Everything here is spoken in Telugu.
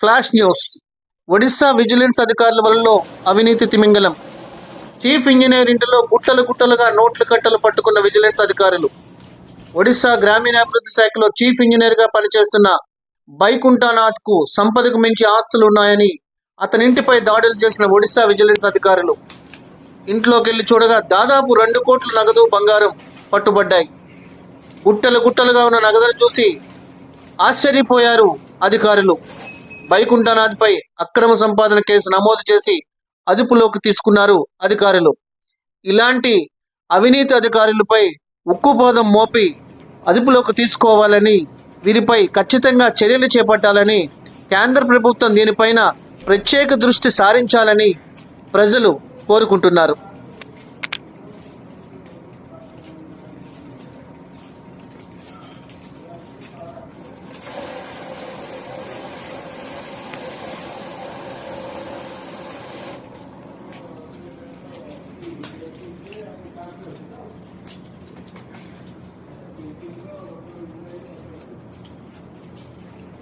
Flash news. ఒడిశా విజిలెన్స్ అధికారుల వలలో అవినీతి తిమింగలం. చీఫ్ ఇంజనీర్ ఇంటిలో గుట్టలు గుట్టలుగా నోట్ల కట్టలు పట్టుకున్న విజిలెన్స్ అధికారులు. ఒడిశా గ్రామీణాభివృద్ధి శాఖలో చీఫ్ ఇంజనీర్గా పనిచేస్తున్న బైకుంఠానాథ్కు సంపదకు మించి ఆస్తులు ఉన్నాయని అతనింటిపై దాడులు చేసిన ఒడిశా విజిలెన్స్ అధికారులు. ఇంట్లోకి వెళ్ళి చూడగా దాదాపు రెండు కోట్ల నగదు బంగారం పట్టుబడ్డాయి. గుట్టలు గుట్టలుగా ఉన్న నగదును చూసి ఆశ్చర్యపోయారు అధికారులు. వైకుంఠనాథ్పై అక్రమ సంపాదన కేసు నమోదు చేసి అదుపులోకి తీసుకున్నారు అధికారులు. ఇలాంటి అవినీతి అధికారులపై ఉక్కుపోదం మోపి అదుపులోకి తీసుకోవాలని వీరిపై ఖచ్చితంగా చర్యలు చేపట్టాలని కేంద్ర ప్రభుత్వం దీనిపైన ప్రత్యేక దృష్టి సారించాలని ప్రజలు కోరుకుంటున్నారు.